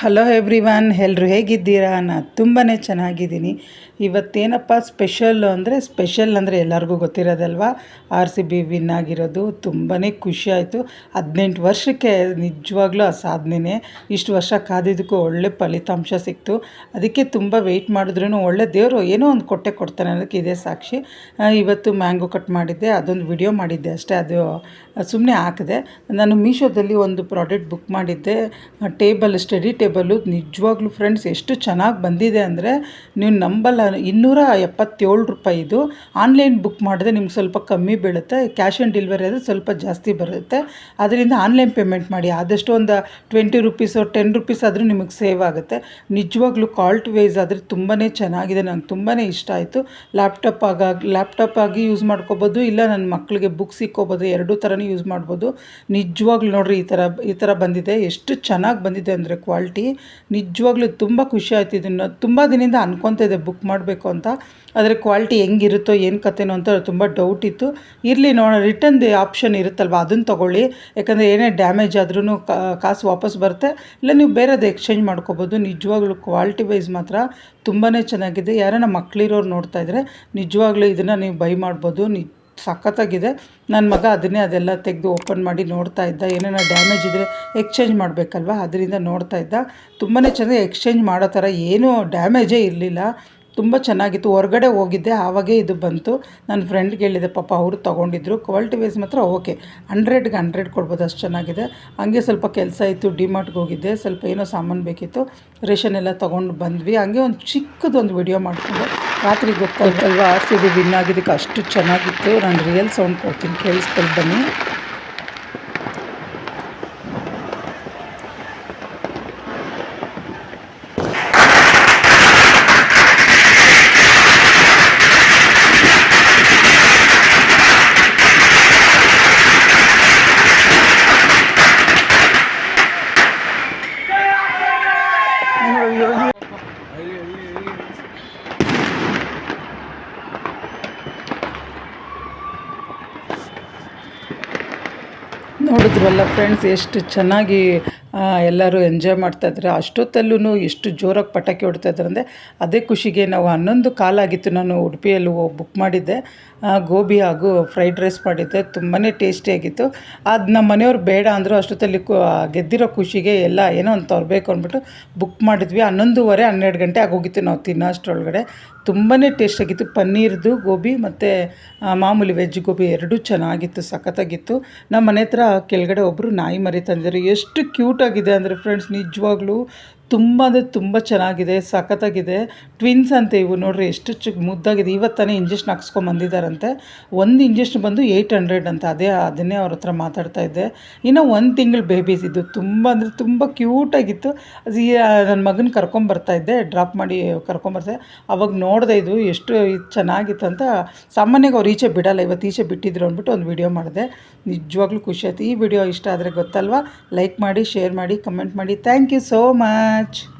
Hello every one ಎಲ್ಲರೂ ಹೇಗಿದ್ದೀರಾ? ನಾನು ತುಂಬಾ ಚೆನ್ನಾಗಿದ್ದೀನಿ. ಇವತ್ತೇನಪ್ಪ ಸ್ಪೆಷಲ್ಲು ಅಂದರೆ ಸ್ಪೆಷಲ್ ಅಂದರೆ ಎಲ್ಲರಿಗೂ ಗೊತ್ತಿರೋದಲ್ವ? ಆರ್ ಸಿ ಬಿ ವಿನ್ ಆಗಿರೋದು ತುಂಬಾ ಖುಷಿ ಆಯಿತು. ಹದಿನೆಂಟು ವರ್ಷಕ್ಕೆ ನಿಜವಾಗ್ಲೂ ಆ ಸಾಧನೆ ಇಷ್ಟು ವರ್ಷ ಕಾದಿದ್ದಕ್ಕೂ ಒಳ್ಳೆ ಫಲಿತಾಂಶ ಸಿಕ್ತು. ಅದಕ್ಕೆ ತುಂಬ ವೆಯ್ಟ್ ಮಾಡಿದ್ರೂ ಒಳ್ಳೆ ದೇವರು ಏನೋ ಒಂದು ಕೊಟ್ಟೆ ಕೊಡ್ತಾನೆ ಅನ್ನೋದಕ್ಕೆ ಇದೇ ಸಾಕ್ಷಿ. ಇವತ್ತು ಮ್ಯಾಂಗೋ ಕಟ್ ಮಾಡಿದ್ದೆ, ಅದೊಂದು ವಿಡಿಯೋ ಮಾಡಿದ್ದೆ ಅಷ್ಟೇ. ಅದು ಸುಮ್ಮನೆ ಹಾಕಿದೆ. ನಾನು ಮೀಶೋದಲ್ಲಿ ಒಂದು ಪ್ರಾಡಕ್ಟ್ ಬುಕ್ ಮಾಡಿದ್ದೆ. ಟೇಬಲ್ ಸ್ಟಡಿ ಟೇಬಲು ನಿಜವಾಗ್ಲೂ ಫ್ರೆಂಡ್ಸ್ ಎಷ್ಟು ಚೆನ್ನಾಗಿ ಬಂದಿದೆ ಅಂದರೆ ನೀವು ನಂಬಲ್ಲ, ಇನ್ನೂರ ಎಪ್ಪತ್ತೇಳು ರೂಪಾಯಿ ಇದು. ಆನ್ಲೈನ್ ಬುಕ್ ಮಾಡಿದ್ರೆ ನಿಮ್ಗೆ ಸ್ವಲ್ಪ ಕಮ್ಮಿ ಬೀಳುತ್ತೆ ಕ್ಯಾಶ್ ಆನ್ ಡೆಲಿವರಿ ಆದರೆ ಸ್ವಲ್ಪ ಜಾಸ್ತಿ ಬರುತ್ತೆ ಅದರಿಂದ ಆನ್ಲೈನ್ ಪೇಮೆಂಟ್ ಮಾಡಿ, ಆದಷ್ಟು ಒಂದು ಟ್ವೆಂಟಿ ರುಪೀಸು ಟೆನ್ ರುಪೀಸ್ ಆದರೂ ನಿಮಗೆ ಸೇವ್ ಆಗುತ್ತೆ. ನಿಜವಾಗ್ಲೂ ಕಾಲ್ಟ್ ವೈಸ್ ಆದರೆ ತುಂಬಾ ಚೆನ್ನಾಗಿದೆ, ನಂಗೆ ತುಂಬಾ ಇಷ್ಟ ಆಯಿತು. ಲ್ಯಾಪ್ಟಾಪ್ ಆಗ ಲ್ಯಾಪ್ಟಾಪ್ ಆಗಿ ಯೂಸ್ ಮಾಡ್ಕೋಬೋದು, ಇಲ್ಲ ನನ್ನ ಮಕ್ಕಳಿಗೆ ಬುಕ್ ಸಿಕ್ಕೋಬೋದು, ಎರಡೂ ಥರನೂ ಯೂಸ್ ಮಾಡ್ಬೋದು. ನಿಜವಾಗ್ಲೂ ನೋಡ್ರಿ ಈ ಥರ ಈ ಥರ ಬಂದಿದೆ. ಎಷ್ಟು ಚೆನ್ನಾಗಿ ಬಂದಿದೆ ಅಂದರೆ ಕ್ವಾಲಿಟಿ ನಿಜವಾಗ್ಲೂ ತುಂಬ ಖುಷಿ ಆಯ್ತು ಇದನ್ನು. ತುಂಬ ದಿನದಿಂದ ಅನ್ಕೊತಿದ್ದೆ ಬುಕ್ ಮಾಡಬೇಕು ಅಂತ. ಆದರೆ ಕ್ವಾಲಿಟಿ ಹೆಂಗಿರುತ್ತೋ, ಏನು ಕತೆನೋ ಅಂತ ತುಂಬ ಡೌಟ್ ಇತ್ತು. ಇರಲಿ ನೋಡೋಣ ರಿಟರ್ನ್ ಆಪ್ಷನ್ ಇರುತ್ತಲ್ವ? ಅದನ್ನು ತೊಗೊಳ್ಳಿ. ಯಾಕಂದರೆ ಏನೇ ಡ್ಯಾಮೇಜ್ ಆದ್ರೂ ಕಾಸು ವಾಪಸ್ ಬರುತ್ತೆ. ಇಲ್ಲ ನೀವು ಬೇರೆದು ಎಕ್ಸ್ಚೇಂಜ್ ಮಾಡ್ಕೋಬೋದು. ನಿಜವಾಗ್ಲೂ ಕ್ವಾಲಿಟಿ ವೈಸ್ ಮಾತ್ರ ತುಂಬಾ ಚೆನ್ನಾಗಿದೆ. ಯಾರನ್ನ ಮಕ್ಕಳಿರೋರು ನೋಡ್ತಾ ಇದ್ದರೆ ನಿಜವಾಗ್ಲೂ ಇದನ್ನು ನೀವು ಬೈ ಮಾಡ್ಬೋದು. ನಿ ಸಖತ್ತಾಗಿದೆ. ನನ್ನ ಮಗ ಅದನ್ನೇ ಅದೆಲ್ಲ ತೆಗೆದು ಓಪನ್ ಮಾಡಿ ನೋಡ್ತಾ ಇದ್ದ. ಏನೇನೋ ಡ್ಯಾಮೇಜ್ ಇದ್ದರೆ ಎಕ್ಸ್ಚೇಂಜ್ ಮಾಡಬೇಕಲ್ವ? ಅದರಿಂದ ನೋಡ್ತಾ ಇದ್ದ. ತುಂಬಾ ಚೆನ್ನಾಗಿ ಎಕ್ಸ್ಚೇಂಜ್ ಮಾಡೋ ಥರ ಏನೂ ಡ್ಯಾಮೇಜೇ ಇರಲಿಲ್ಲ. ತುಂಬ ಚೆನ್ನಾಗಿತ್ತು. ಹೊರಗಡೆ ಹೋಗಿದ್ದೆ. ಆವಾಗೇ ಇದು ಬಂತು. ನನ್ನ ಫ್ರೆಂಡ್ಗೆ ಹೇಳಿದೆ, ಪಾಪ ಅವರು ತೊಗೊಂಡಿದ್ರು. ಕ್ವಾಲಿಟಿ ವೈಸ್ ಮಾತ್ರ ಓಕೆ ಹಂಡ್ರೆಡ್ಗೆ ಹಂಡ್ರೆಡ್ ಕೊಡ್ಬೋದು, ಅಷ್ಟು ಚೆನ್ನಾಗಿದೆ. ಹಂಗೆ ಸ್ವಲ್ಪ ಕೆಲಸ ಇತ್ತು ಡಿಮಾರ್ಟ್ಗೆ ಹೋಗಿದ್ದೆ. ಸ್ವಲ್ಪ ಏನೋ ಸಾಮಾನು ಬೇಕಿತ್ತು. ರೇಷನ್ ಎಲ್ಲ ತೊಗೊಂಡು ಬಂದ್ವಿ. ಹಂಗೆ ಒಂದು ಚಿಕ್ಕದೊಂದು ವಿಡಿಯೋ ಮಾಡಿಕೊಂಡೆ. ರಾತ್ರಿ ಗೊತ್ತಾಯ್ತಲ್ವ? ಆರ್ ಸಿ ಬಿ ವಿನ್ ಆಗಿದ್ದಕ್ಕೆ ಅಷ್ಟು ಚೆನ್ನಾಗಿತ್ತು. ನಾನು ರಿಯಲ್ ಸೌಂಡ್ ಕೊಡ್ತೀನಿ. ಕೇಳಿಸ್ಕೊಂಡು ಬನ್ನಿ. ನೋಡಿದ್ರಲ್ಲ ಫ್ರೆಂಡ್ಸ್ ಎಷ್ಟು ಚೆನ್ನಾಗಿ ಎಲ್ಲರೂ ಎಂಜಾಯ್ ಮಾಡ್ತಾಯಿದ್ರು ಅಷ್ಟೊತ್ತಲ್ಲೂ ಎಷ್ಟು ಜೋರಾಗಿ ಪಟಾಕಿ ಹೊಡ್ತಾಯಿದ್ರು ಅಂದರೆ ಅದೇ ಖುಷಿಗೆ ನಾವು ಹನ್ನೊಂದು ಕಾಲಾಗಿತ್ತು ನಾನು ಉಡುಪಿಯಲ್ಲಿ ಬುಕ್ ಮಾಡಿದ್ದೆ. ಗೋಬಿ ಹಾಗೂ ಫ್ರೈಡ್ ರೈಸ್ ಮಾಡಿದ್ದೆ. ತುಂಬಾ ಟೇಸ್ಟಿಯಾಗಿತ್ತು ಅದು ನಮ್ಮ ಮನೆಯವ್ರು ಬೇಡ ಅಂದರು ಅಷ್ಟೊತ್ತಲ್ಲಿ ಗೆದ್ದಿರೋ ಖುಷಿಗೆ ಎಲ್ಲ ಏನೋ ಒಂದು ತರಬೇಕು ಅಂದ್ಬಿಟ್ಟು ಬುಕ್ ಮಾಡಿದ್ವಿ. ಹನ್ನೊಂದುವರೆ ಹನ್ನೆರಡು ಗಂಟೆ ಆಗೋಗಿತ್ತು ನಾವು ತಿನ್ನೋ ಅಷ್ಟರೊಳಗಡೆ. ತುಂಬಾ ಟೇಸ್ಟಾಗಿತ್ತು ಪನ್ನೀರ್ದು ಗೋಬಿ ಮತ್ತು ಮಾಮೂಲಿ ವೆಜ್ ಗೋಬಿ ಎರಡೂ ಚೆನ್ನಾಗಿತ್ತು, ಸಖತ್ತಾಗಿತ್ತು. ನಮ್ಮ ಮನೆ ಹತ್ರ ಕೆಳಗಡೆ ಒಬ್ಬರು ನಾಯಿ ಮರಿ ತಂದಿದ್ರು. ಎಷ್ಟು ಕ್ಯೂಟಾಗಿದೆ ಅಂದರೆ ಫ್ರೆಂಡ್ಸ್ ನಿಜವಾಗ್ಲೂ ತುಂಬ ಅಂದರೆ ತುಂಬ ಚೆನ್ನಾಗಿದೆ, ಸಖತ್ತಾಗಿದೆ. ಟ್ವಿನ್ಸ್ ಅಂತ ಇವು ನೋಡ್ರಿ ಎಷ್ಟು ಚು, ಮುದ್ದಾಗಿದೆ. ಇವತ್ತಾನೆ ಇಂಜೆಕ್ಷನ್ ಹಾಕ್ಸ್ಕೊಂಬಂದಿದ್ದಾರಂತೆ ಒಂದು ಇಂಜೆಕ್ಷನ್ ಬಂದು ಏಯ್ಟ್ ಹಂಡ್ರೆಡ್ ಅಂತ ಅದೇ, ಅದನ್ನೇ ಅವ್ರ ಹತ್ರ ಮಾತಾಡ್ತಾ ಇದ್ದೆ. ಇನ್ನು ಒಂದು ತಿಂಗಳು ಬೇಬೀಸ್ ಇದ್ದು. ತುಂಬ ಅಂದರೆ ತುಂಬ ಕ್ಯೂಟಾಗಿತ್ತು ಅದು ನನ್ನ ಮಗನ ಕರ್ಕೊಂಬರ್ತಾ ಇದ್ದೆ. ಡ್ರಾಪ್ ಮಾಡಿ ಕರ್ಕೊಂಬರ್ತೆ ಅವಾಗ ನೋಡಿದೆ ಇದು ಎಷ್ಟು ಚೆನ್ನಾಗಿತ್ತು ಅಂತ. ಸಾಮಾನ್ಯವಾಗಿ ಅವ್ರು ಈಚೆ ಬಿಡಲ್ಲ. ಇವತ್ತು ಈಚೆ ಬಿಟ್ಟಿದ್ರು ಅಂದ್ಬಿಟ್ಟು ಒಂದು ವಿಡಿಯೋ ಮಾಡಿದೆ. ನಿಜವಾಗ್ಲೂ ಖುಷಿ ಆಯ್ತು. ಈ ವಿಡಿಯೋ ಇಷ್ಟ ಆದರೆ ಗೊತ್ತಲ್ವಾ? ಲೈಕ್ ಮಾಡಿ ಶೇರ್ ಮಾಡಿ ಕಮೆಂಟ್ ಮಾಡಿ. Thank you so much much.